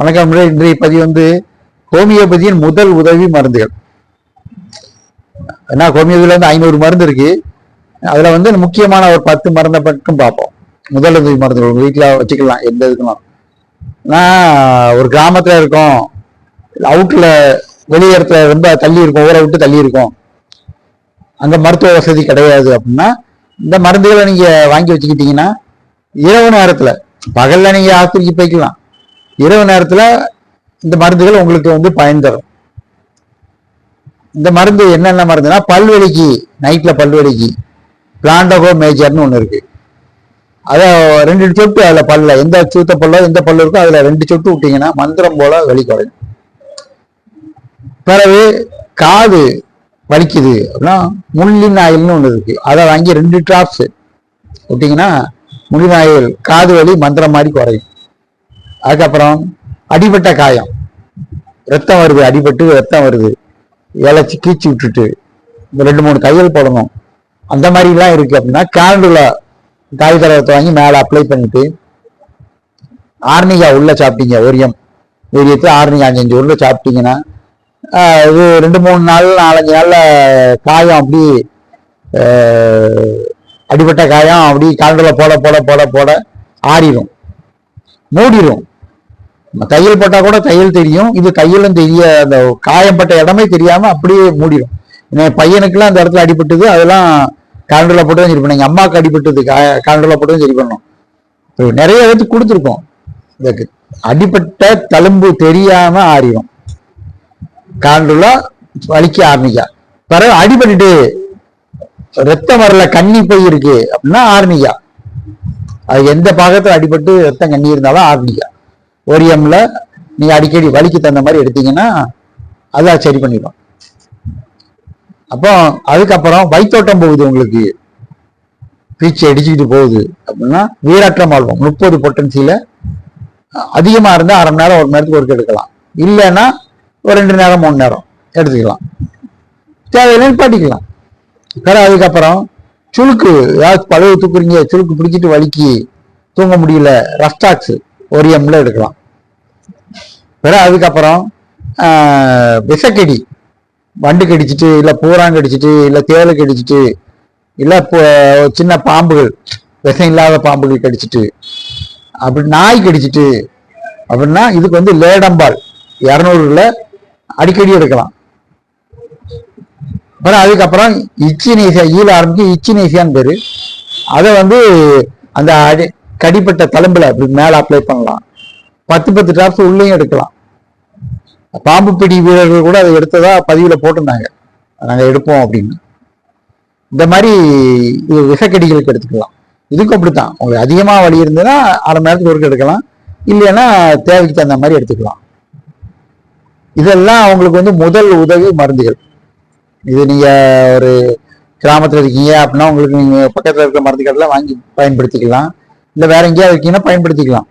வணக்கம் இன்றைய பதிவு வந்து ஹோமியோபதியின் முதல் உதவி மருந்துகள். ஏன்னா ஹோமியோபதியில் வந்து ஐநூறு மருந்து இருக்கு. அதுல வந்து முக்கியமான ஒரு பத்து மருந்தை மட்டும் பார்ப்போம். முதல் உதவி மருந்துகள் உங்க வீட்டுல வச்சுக்கலாம் எந்த இதுக்கெல்லாம் நான் ஒரு கிராமத்துல இருக்கோம். அவுட்ல வெளியேறத்துல ரொம்ப தள்ளி இருக்கும். ஊரை விட்டு தள்ளி இருக்கும். அங்கே மருத்துவ வசதி கிடையாது அப்படின்னா இந்த மருந்துகளை நீங்க வாங்கி வச்சுக்கிட்டீங்கன்னா இரவு நேரத்தில் பகல்ல நீங்க ஆஸ்பத்திரிக்கு போய்க்கலாம். இரவு நேரத்தில் இந்த மருந்துகள் உங்களுக்கு வந்து பயன் தரும். இந்த மருந்து என்னென்ன மருந்துனா பல்வலிக்கு நைட்டில் பல்வெளிக்கு பிளாண்டகோ மேஜர்னு ஒன்று இருக்கு. அதை ரெண்டு சொட்டு அதில் பல்ல எந்த சூத்த பல்லோ எந்த பல்லு இருக்கோ அதில் ரெண்டு சொட்டு விட்டிங்கன்னா மந்திரம் போல வலி குறையும். பிறகு காது வலிக்குது அப்படின்னா முள்ளின் ஆயில்னு ஒன்று இருக்கு. அதை வாங்கி ரெண்டு டிராப்ஸ் விட்டிங்கன்னா முள்ளின் ஆயில் காது வலி மந்திரம் மாதிரி குறையும். அதுக்கப்புறம் அடிபட்ட காயம். ரத்தம் வருது அடிபட்டு ரத்தம் வருது. இலைச்சி கீச்சு விட்டுட்டு இந்த ரெண்டு மூணு தையல் போடணும். அந்த மாதிரிலாம் இருக்கு அப்படின்னா கேண்டுலா காய் தரத்தை வாங்கி மேலே அப்ளை பண்ணிட்டு ஆர்னிகா உள்ள சாப்பிட்டீங்க ஓரியம். ஓரியத்தில் ஆர்னிகா அஞ்சஞ்சு உள்ள சாப்பிட்டீங்கன்னா இது ரெண்டு மூணு நாள் நாலஞ்சு நாளில் காயம் அப்படி அடிபட்ட காயம் அப்படி காண்டுல போட போட போட போட ஆறிடும் மூடிடும் தையல் போட்டா கூட தையல் தெரியும். இது தையலும் தெரிய அந்த காயம்பட்ட இடமே தெரியாம அப்படியே மூடிடும். என் பையனுக்குலாம் அந்த இடத்துல அடிபட்டது அதெல்லாம் காலண்டர்ல போட்டு தான் சரி பண்ணேன் எங்க அம்மாவுக்கு அடிபட்டது காலண்டர்ல போட்டு தான் சரி பண்ணோம் நிறைய இடத்து கொடுத்துருக்கோம். இந்த அடிபட்ட தழும்பு தெரியாம ஆறிடும் காலண்டர்ல வலிக்க ஆரம்பிக்கா. பிறகு அடிபட்டுட்டு ரத்தம் வரல கண்ணி பை இருக்கு அப்படின்னா ஆர்மிகா அது எந்த பாகத்துல அடிபட்டு ரத்தம் கண்ணி இருந்தாலும் ஆர்மிகா ஓரியம்ல நீங்க அடிக்கடி வலிக்கு தகுந்த மாதிரி எடுத்தீங்கன்னா அதை சரி பண்ணிடும். அப்போ அதுக்கப்புறம் வைத்தோட்டம் போகுது உங்களுக்கு. பீச்சு அடிச்சுக்கிட்டு போகுது. அப்படின்னா வீராற்றம் ஆல்பம் முப்பது பொட்டன்சியில அதிகமா இருந்தா அரை மணி நேரம் ஒரு நேரத்துக்கு ஒருக்க எடுக்கலாம். இல்லைன்னா ஒரு ரெண்டு நேரம் மூணு நேரம் எடுத்துக்கலாம். தேவையில்லைன்னு பாட்டிக்கலாம் வேற அதுக்கப்புறம் சுளுக்கு ஏதாவது பழுவு தூக்குறீங்க சுழுக்கு பிடிச்சிட்டு வலிக்கு தூங்க முடியல ரஸ்டாக்ஸ் ஒரு எம்ல எடுக்கலாம். வேற அதுக்கப்புறம் ஆஹ், விஷக்கடி. வண்டு கடிச்சிட்டு இல்லை பூரான் கடிச்சிட்டு இல்லை தேளை கடிச்சிட்டு இல்லை சின்ன பாம்புகள் விஷம் இல்லாத பாம்புகள் கடிச்சிட்டு அப்படி நாய் கடிச்சிட்டு அப்படின்னா இதுக்கு வந்து லேடம்பால். இரநூறுல அடிக்கடி எடுக்கலாம். அப்புறம் அதுக்கப்புறம் இச்சினேசியா ஈழ ஆரம்பிச்சு இச்சினேசியான்னு பேர். அதை வந்து அந்த அடி கடிப்பட்ட தழும்புல அப்படி மேலே அப்ளை பண்ணலாம். பத்து பத்து டிராப்ஸ் உள்ளேயும் எடுக்கலாம். பாம்பு பிடி வீரர்கள் கூட அதை எடுத்ததா பதிவில் போட்டிருந்தாங்க. நாங்கள் எடுப்போம் அப்படின்னு. இந்த மாதிரி இது விஷக்கடிகளுக்கு எடுத்துக்கலாம். இதுக்கும் அப்படித்தான். உங்களுக்கு அதிகமாக வழி இருந்ததுன்னா அரை நேரத்துக்கு ஒருக்க எடுக்கலாம். இல்லைன்னா தேவைக்கு தகுந்த மாதிரி எடுத்துக்கலாம். இதெல்லாம் அவங்களுக்கு வந்து முதல் உதவி மருந்துகள். இது நீங்கள் ஒரு கிராமத்தில் இருக்கீங்க அப்படின்னா உங்களுக்கு நீங்கள் பக்கத்தில் இருக்க மருந்து வாங்கி பயன்படுத்திக்கலாம். இல்லை வேற எங்கேயாவது இருக்கீங்கன்னா பயன்படுத்திக்கலாம்.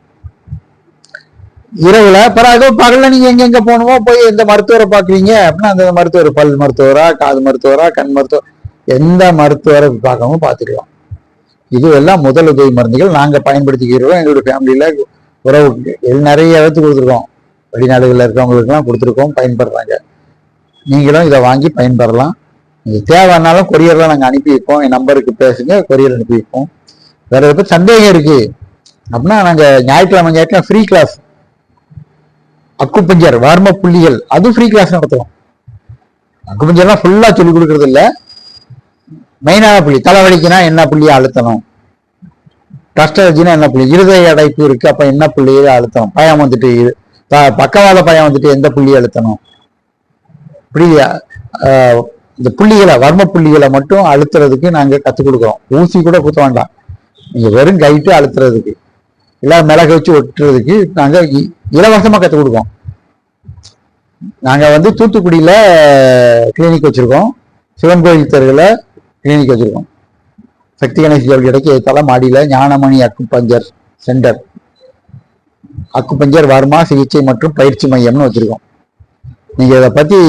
இரவுல பிறகு பகல்ல நீங்க எங்க எங்க போகணுமோ போய் எந்த மருத்துவரை பாக்குறீங்க அப்படின்னா அந்த மருத்துவர் பல் மருத்துவரா காது மருத்துவரா கண் மருத்துவர் எந்த மருத்துவரை பார்க்கவும் பார்த்துக்கலாம். இது எல்லாம் முதல் உதவி மருந்துகள். நாங்க பயன்படுத்திக்கிறோம். எங்களுடைய ஃபேமிலியில உறவு நிறைய இடத்துக்கு கொடுத்துருக்கோம். வெளிநாடுகளில் இருக்கிறவங்களுக்குலாம் கொடுத்துருக்கோம். பயன்படுறாங்க நீங்களும் இதை வாங்கி பயன்பெறலாம். நீங்கள் தேவைன்னாலும் கொரியரில் நாங்க அனுப்பி வைப்போம். என் நம்பருக்கு பேசுங்க. கொரியர் அனுப்பி வைப்போம். வேற எதை சந்தேகம் இருக்கு அப்படின்னா நாங்க ஞாயிற்றுக்கிழமை ஞாயிற்றுக்கிழமை ஃப்ரீ கிளாஸ் அக்குப்பஞ்சர் வர்ம புள்ளிகள் அது ஃப்ரீ கிளாஸ் நடத்துவோம். அக்குப்பஞ்சர்லாம் ஃபுல்லாக சொல்லி கொடுக்கறது இல்லை. மெயினான புள்ளி தலைவலிக்குனா என்ன புள்ளியை அழுத்தணும்? கஷ்டர்ஜினா என்ன புள்ளி? இருதய அடைப்பு இருக்கு அப்போ என்ன புள்ளியை அழுத்தணும்? பயம் வந்துட்டு ப- பக்கவாத பயம் வந்துட்டு எந்த புள்ளியை அழுத்தணும்? இப்படி இந்த புள்ளிகளை வர்ம புள்ளிகளை மட்டும் அழுத்துறதுக்கு நாங்கள் கற்றுக் கொடுக்குறோம். ஊசி கூட குத்த வேண்டாம். நீங்கள் வெறும் கைட்டு அழுத்துறதுக்கு. இல்லை மிளகு வச்சு ஒட்டுறதுக்கு நாங்கள் இலவசமாக இலவசமா கத்துக் கொடுக்கோம் நாங்க வந்து தூத்துக்குடியில கிளினிக் வச்சிருக்கோம். சிவன் கோயில் தெருவில் கிளினிக் வச்சிருக்கோம். சக்தி கணேஷ் ஜவுளி கடைக்கு எதிர்த்தால மாடியில Gnanamani acupuncture centre. Acupuncture Varma சிகிச்சை மற்றும் பயிற்சி மையம்னு வச்சுருக்கோம். நீங்கள் இதை பற்றி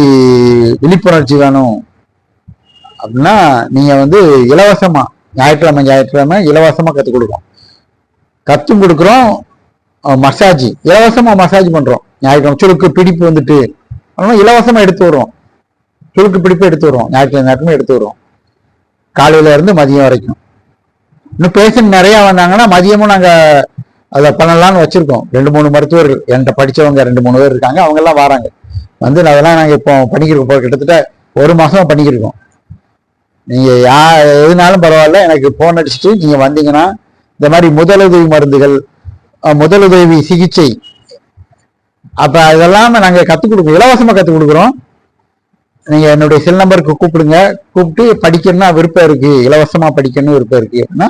விழிப்புணர்ச்சி வேணும் அப்படின்னா நீங்கள் வந்து இலவசமாக ஞாயிற்றுக்கிழமை ஞாயிற்றுக்கிழமை இலவசமாக கற்றுக் கொடுக்கும் கற்றும் கொடுக்குறோம் மசாஜ். இலவசமாக மசாஜ் பண்ணுறோம் ஞாயிற்றுக்கிழமை. சுருக்கு பிடிப்பு வந்துட்டு. அதனால இலவசமாக எடுத்து வருவோம். சுருக்கு பிடிப்பு எடுத்து வரும் ஞாயிற்றுக்கிழமை எடுத்து வருவோம். காலையில இருந்து மதியம் வரைக்கும். இன்னும் பேஷண்ட் நிறையா வந்தாங்கன்னா மதியமும் நாங்கள் அதை பண்ணலாம்னு வச்சுருக்கோம். ரெண்டு மூணு மருத்துவர்கள். என்கிட்ட படிச்சவங்க ரெண்டு மூணு பேர் இருக்காங்க. அவங்கெல்லாம் வராங்க. வந்து அதெல்லாம் நாங்கள் இப்போ பண்ணிக்கிருக்கோம் இப்போ கிட்டத்தட்ட ஒரு மாதம் பண்ணிக்கிருக்கோம் நீங்கள் யா எதுனாலும் பரவாயில்ல. எனக்கு ஃபோன் அடிச்சுட்டு நீங்கள் வந்தீங்கன்னா இந்த மாதிரி முதலுதவி மருந்துகள் முதலுதவி சிகிச்சை. அப்ப அதெல்லாம் நாங்க கத்துக் கொடுக்குறோம். இலவசமா கத்துக் கொடுக்குறோம். நீங்க என்னுடைய செல் நம்பருக்கு கூப்பிடுங்க. கூப்பிட்டு படிக்கணும்னா விருப்பம் இருக்கு. இலவசமா படிக்கணும் விருப்பம் இருக்கு. அப்படின்னா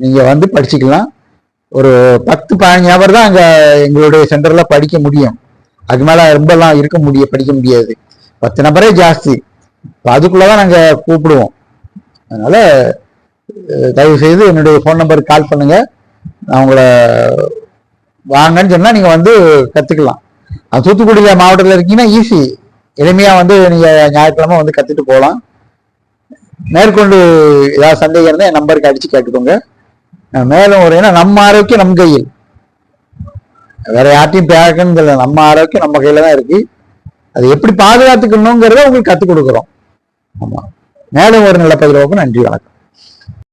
நீங்க வந்து படிச்சுக்கலாம். ஒரு பத்து பதினஞ்சு நபர் தான் அங்க எங்களுடைய சென்டர்ல படிக்க முடியும். அது மேல ரொம்பலாம் இருக்க முடிய படிக்க முடியாது. பத்து நபரே ஜாஸ்தி. இப்போ அதுக்குள்ளதான் நாங்க கூப்பிடுவோம். அதனால தயவு செய்து என்னுடைய ஃபோன் நம்பருக்கு கால் பண்ணுங்க. நான் உங்களை வாங்கன்னு சொன்னா நீங்க வந்து கத்துக்கலாம். அது தூத்துக்குடியில மாவட்டத்தில் இருக்கீங்கன்னா ஈஸி எளிமையா வந்து நீங்க ஞாயிற்றுக்கிழமை வந்து கத்துட்டு போகலாம். மேற்கொண்டு ஏதாவது சந்தேகம் இருந்தால் என் நம்பருக்கு அடிச்சு கேட்டுக்கோங்க. மேலும் ஒரு ஏன்னா நம்ம ஆரோக்கியம் நம் கையில். வேற யார்ட்டையும் பேக்கணுங்கிறது இல்லை நம்ம ஆரோக்கியம் நம்ம கையில தான் இருக்கு. அது எப்படி பாதுகாத்துக்கணுங்கிறத உங்களுக்கு கத்துக் கொடுக்குறோம். ஆமா. மேலும் ஒரு நல்ல பதிவாக நன்றி வணக்கம்.